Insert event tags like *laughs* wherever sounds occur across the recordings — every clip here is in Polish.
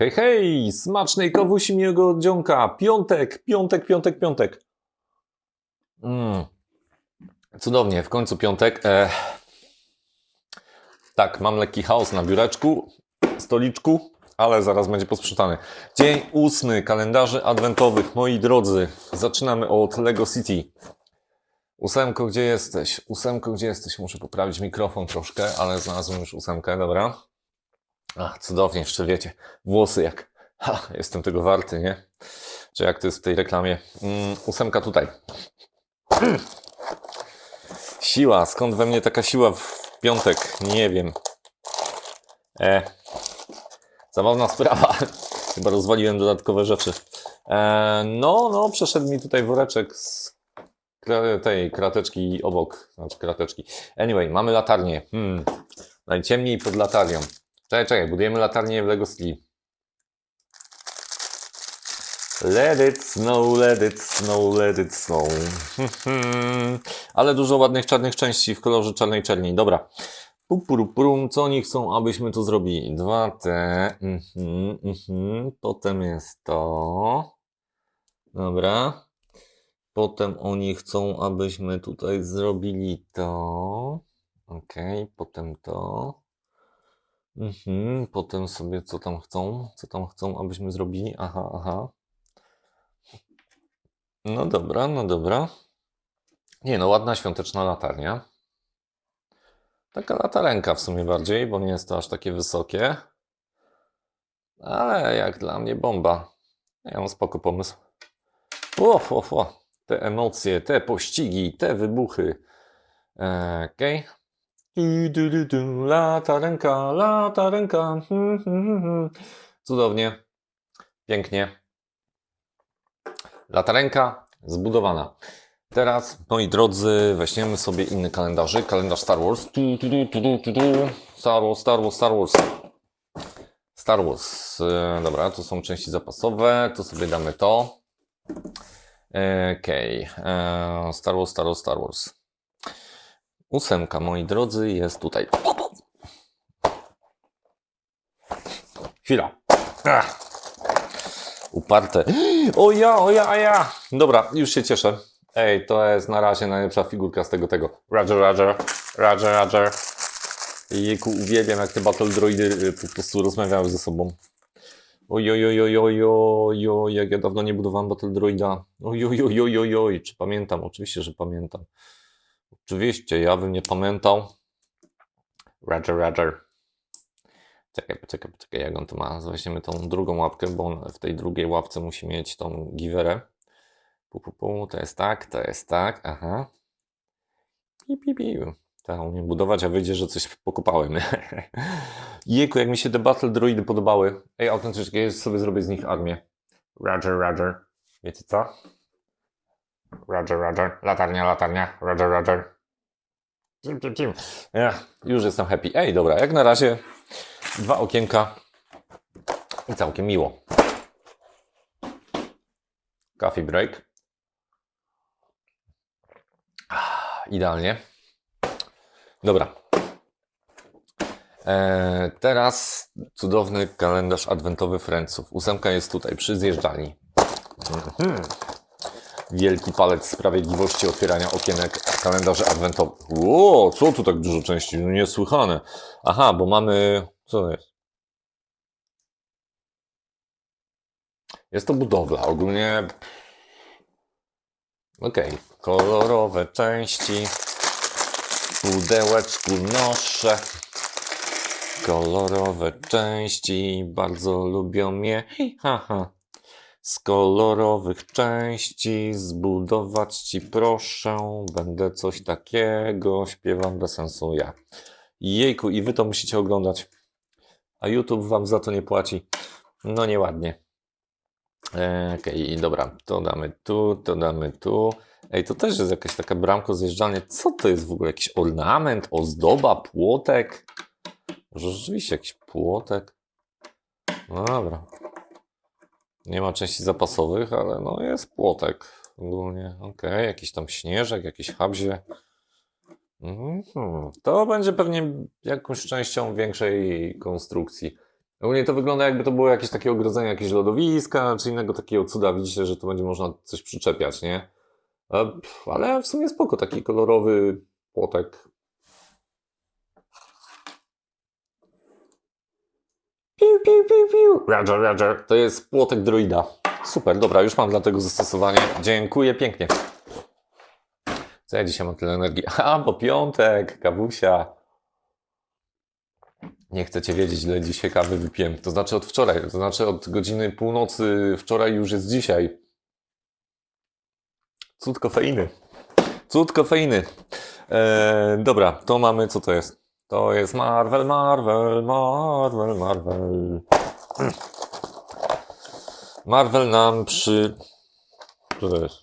Hej, hej! Smacznej kawusi miłego oddziąka! Piątek, piątek, piątek, piątek. Mm. Cudownie, w końcu piątek. E... Tak, mam lekki chaos na biureczku, stoliczku, ale zaraz będzie posprzątany. Dzień ósmy kalendarzy adwentowych, moi drodzy. Zaczynamy od Lego City. Ósemko, gdzie jesteś? Ósemko, gdzie jesteś? Muszę poprawić mikrofon troszkę, ale znalazłem już ósemkę, dobra. Ach, cudownie, jeszcze wiecie, włosy jak, ha, jestem tego warty, nie? Czy jak to jest w tej reklamie? Mm, ósemka tutaj. Siła, skąd we mnie taka siła w piątek? Nie wiem. E, zabawna sprawa. *laughs* Chyba rozwaliłem dodatkowe rzeczy. E, no, no, przeszedł mi tutaj woreczek z tej krateczki obok, znaczy krateczki. Anyway, mamy latarnię. Hmm. Najciemniej pod latarnią. Czekaj, czekaj, budujemy latarnię w Lego City. Let it snow, let it snow, let it snow. *laughs* Ale dużo ładnych czarnych części w kolorze czarnej czerni. Dobra. Pupurupurum, co oni chcą, abyśmy to zrobili? Dwa te. Mhm, mhm. Potem jest to. Dobra. Potem oni chcą, abyśmy tutaj zrobili to. Ok, potem to. Mhm, potem sobie co tam chcą? Co tam chcą, abyśmy zrobili? Aha, aha. No dobra, no dobra. Nie no, ładna świąteczna latarnia. Taka latarenka w sumie bardziej, bo nie jest to aż takie wysokie. Ale jak dla mnie bomba. Ja mam spoko pomysł. O, o, o. Te emocje, te pościgi, te wybuchy. E, Okej. Du, du, du, du. Latarenka, latarenka. Hmm, hmm, hmm, hmm. Cudownie. Pięknie. Latarenka zbudowana. Teraz, moi drodzy, weźmiemy sobie inny kalendarzyk. Kalendarz Star Wars. Tu, tu, tu, tu, tu, tu. Star Wars, Star Wars, Star Wars. Star Wars. E, Dobra, to są części zapasowe. To sobie damy to. E, Okej. E, Star Wars, Star Wars, Star Wars. Ósemka, moi drodzy, jest tutaj. Chwila. Ach. Uparte. *gasps* O ja, o ja, a ja. Dobra, już się cieszę. Ej, to jest na razie najlepsza figurka z tego tego. Roger, Roger, Roger, Roger. Jejku, uwielbiam jak te battle droidy y, po prostu rozmawiały ze sobą. Oj, oj, oj, oj, oj, oj, oj, jak ja dawno nie budowałem battle droida. Oj, oj, oj, oj, oj, oj, czy pamiętam? Oczywiście, że pamiętam. Oczywiście, ja bym nie pamiętał. Roger, Roger. Czekaj, poczekaj, poczekaj, jak on to ma. Weźmiemy tą drugą łapkę, bo on w tej drugiej łapce musi mieć tą giwerę. Pu, pu, pu, to jest tak, to jest tak, aha. Pi, pi, pi. Tak, umiem budować, a wyjdzie, że coś pokopałem. *laughs* Jejku, jak mi się te battle droidy podobały. Ej, autentycznie, sobie zrobię z nich armię. Roger, Roger. Wiecie co? Roger, Roger. Latarnia, latarnia. Roger, Roger. Cim, cim, cim. Ech, już jestem happy. Ej, dobra, jak na razie dwa okienka i całkiem miło. Coffee break. Ah, Idealnie. Dobra. Eee, teraz cudowny kalendarz adwentowy Friendsów. Ósemka jest tutaj, przy zjeżdżalni. Mhm. Wielki palec sprawiedliwości otwierania okienek kalendarzy adwentowych. Ło, co tu tak dużo części? No Niesłychane. Aha, bo mamy... Co to jest? Jest to budowla. Ogólnie... Okej. Kolorowe części. W pudełeczku noszę. Kolorowe części. Bardzo lubią mnie. Hi, ha, ha. Z kolorowych części zbudować ci proszę. Będę coś takiego. Śpiewam bez sensu ja. Jejku, i wy to musicie oglądać. A YouTube wam za to nie płaci. No nieładnie. E, Okej, dobra, to damy tu, to damy tu. Ej, to też jest jakaś taka bramka zjeżdżalnia. Co to jest w ogóle? Jakiś ornament, ozdoba, płotek? Może rzeczywiście jakiś płotek? No dobra. Nie ma części zapasowych, ale no jest płotek ogólnie. Okej, jakiś tam śnieżek, jakieś habzie. Mhm. To będzie pewnie jakąś częścią większej konstrukcji. Ogólnie to wygląda jakby to było jakieś takie ogrodzenie, jakieś lodowiska, czy innego takiego cuda. Widzicie, że to będzie można coś przyczepiać, nie? E, Ale w sumie spoko, taki kolorowy płotek. Piu, piu, piu, piu. Roger, Roger. To jest płotek droida. Super, dobra, już mam dla tego zastosowanie. Dziękuję pięknie. Co ja dzisiaj mam tyle energii? *laughs* A, bo piątek, kawusia. Nie chcecie wiedzieć, ile dzisiaj kawy wypiłem. To znaczy od wczoraj, to znaczy od godziny północy wczoraj już jest dzisiaj. Cud kofeiny. Cud kofeiny. Eee, dobra, to mamy, co to jest? To jest Marvel, Marvel, Marvel, Marvel. Marvel nam przy... Co to jest?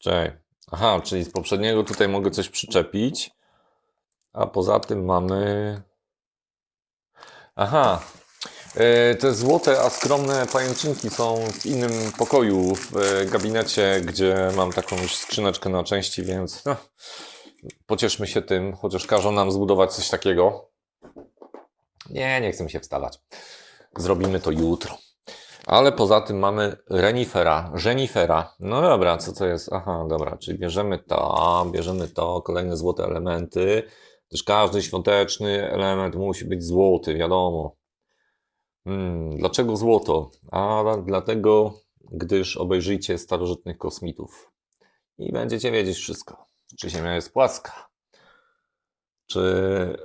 Czekaj. Aha, czyli z poprzedniego tutaj mogę coś przyczepić. A poza tym mamy. Aha. E, Te złote, a skromne pajęczynki są w innym pokoju, w e, gabinecie, gdzie mam taką już skrzyneczkę na części, więc no, pocieszmy się tym, chociaż każą nam zbudować coś takiego. Nie, nie chcę się wstawać. Zrobimy to jutro. Ale poza tym mamy renifera, renifera. No dobra, co to jest? Aha, dobra, czyli bierzemy to, bierzemy to, kolejne złote elementy. Też każdy świąteczny element musi być złoty, wiadomo. Hmm, dlaczego złoto? A dlatego, gdyż obejrzyjcie starożytnych kosmitów i będziecie wiedzieć wszystko. Czy Ziemia jest płaska? Czy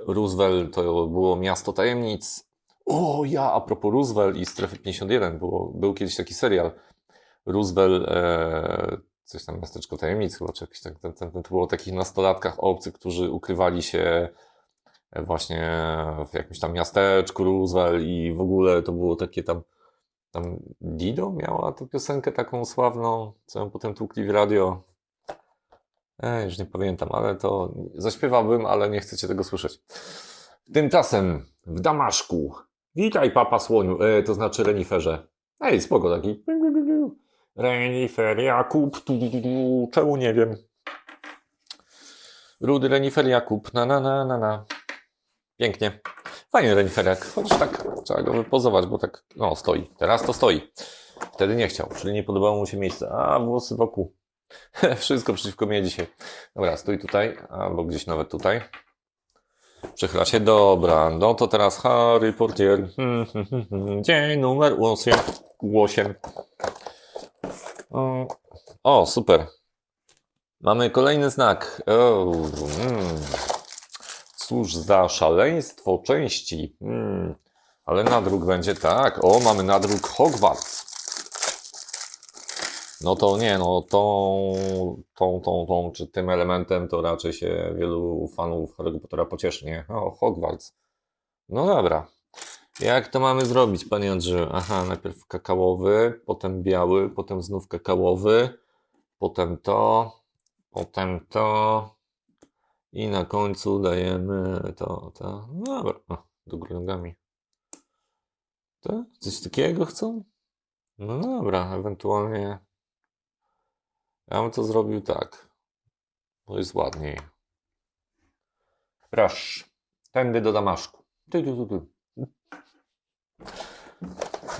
Roosevelt to było miasto tajemnic? O, ja, a propos Roosevelt i Strefy 51, było, był kiedyś taki serial. Roosevelt, e, coś tam, Miasteczko Tajemnic chyba, czy jakiś tak, ten, ten, ten, to było o takich nastolatkach obcych, którzy ukrywali się właśnie w jakimś tam miasteczku Roosevelt i w ogóle to było takie tam, tam Dido miała tę piosenkę taką sławną, co ją potem tłukli w radio. Ej, już nie pamiętam, ale to zaśpiewałbym, ale nie chcecie tego słyszeć. Tymczasem w Damaszku. Witaj, papa słoniu, e, to znaczy reniferze. Ej, spoko taki. Renifer Jakub, tu, tu, tu. czemu nie wiem. Rudy renifer Jakub, na na na na na. Pięknie. Fajny reniferek, chociaż tak trzeba go wypozować, bo tak, no stoi. Teraz to stoi. Wtedy nie chciał, czyli nie podobało mu się miejsce. A, włosy wokół. *laughs* Wszystko przeciwko mnie dzisiaj. Dobra, stój tutaj, albo gdzieś nawet tutaj. Przechyla się, dobra, no to teraz Harry hmm. *laughs* Dzień numer 8. 8. O, super. Mamy kolejny znak. O. Cóż za szaleństwo części. Mm. Ale nadruk będzie tak. O, mamy nadruk Hogwarts. No to nie, no tą, tą, tą, tą, czy tym elementem to raczej się wielu fanów Harry Pottera pocieszy, nie? O, Hogwarts. No dobra. Jak to mamy zrobić, panie Andrzeju? Aha, najpierw kakaowy, potem biały, potem znów kakaowy, potem to, potem to i na końcu dajemy to, to. No dobra, o, do góry nogami. To? Coś takiego chcą? No dobra, ewentualnie ja bym to zrobił tak. To jest ładniej. Proszę. Tędy do Damaszku. Ty, ty, ty, ty.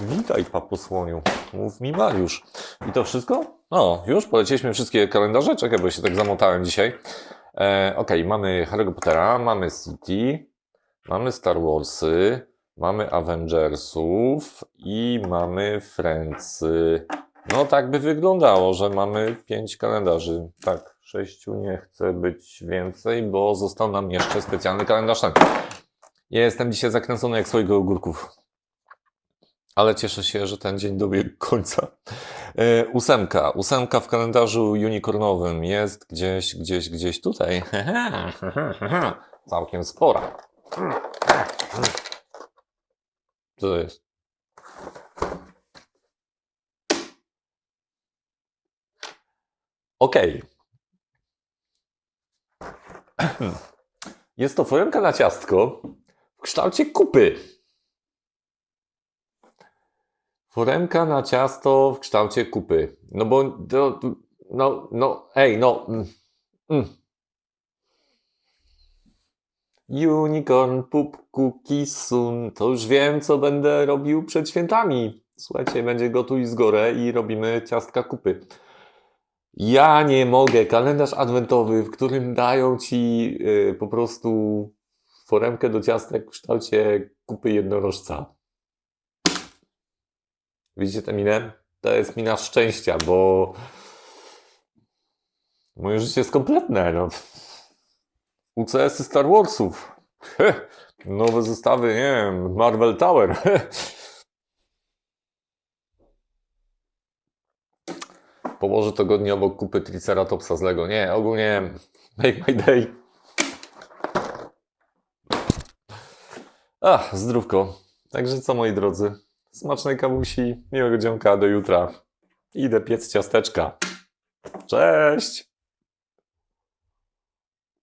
Witaj, papo słoniu. Mów mi Mariusz. I to wszystko? No, już poleciliśmy wszystkie kalendarze. Czekaj, bo się tak zamotałem dzisiaj. E, Okej, mamy Harry'ego Pottera, mamy City, mamy Star Warsy, mamy Avengersów i mamy Friendsy. No tak by wyglądało, że mamy pięć kalendarzy. Tak, sześciu nie chce być więcej, bo został nam jeszcze specjalny kalendarz. ten. Jestem dzisiaj zakręcony jak słoik ogórków. Ale cieszę się, że ten dzień dobiegł końca. E, ósemka. Ósemka w kalendarzu unicornowym jest gdzieś, gdzieś, gdzieś tutaj. *laughs* Całkiem spora. Co to jest? Okej. *clears throat* Jest to foremka na ciastko w kształcie kupy. Foremka na ciasto w kształcie kupy. No bo to, no, no, ej, no. mm, mm. Unicorn, pup, cookies, sun. To już wiem, co będę robił przed świętami. Słuchajcie, będzie gotuj z gorę i robimy ciastka kupy. Ja nie mogę. Kalendarz adwentowy, w którym dają ci y, po prostu foremkę do ciastek w kształcie kupy jednorożca. Widzicie tę minę? To jest mina szczęścia, bo moje życie jest kompletne. No. UCS-y Star Warsów. Nowe zestawy, nie wiem, Marvel Tower. Położę to godnie obok kupy Triceratopsa z Lego. Nie, ogólnie make my day. Ach, zdrówko. Także co moi drodzy, smacznej kawusi, miłego dzionka, do jutra. Idę piec ciasteczka. Cześć!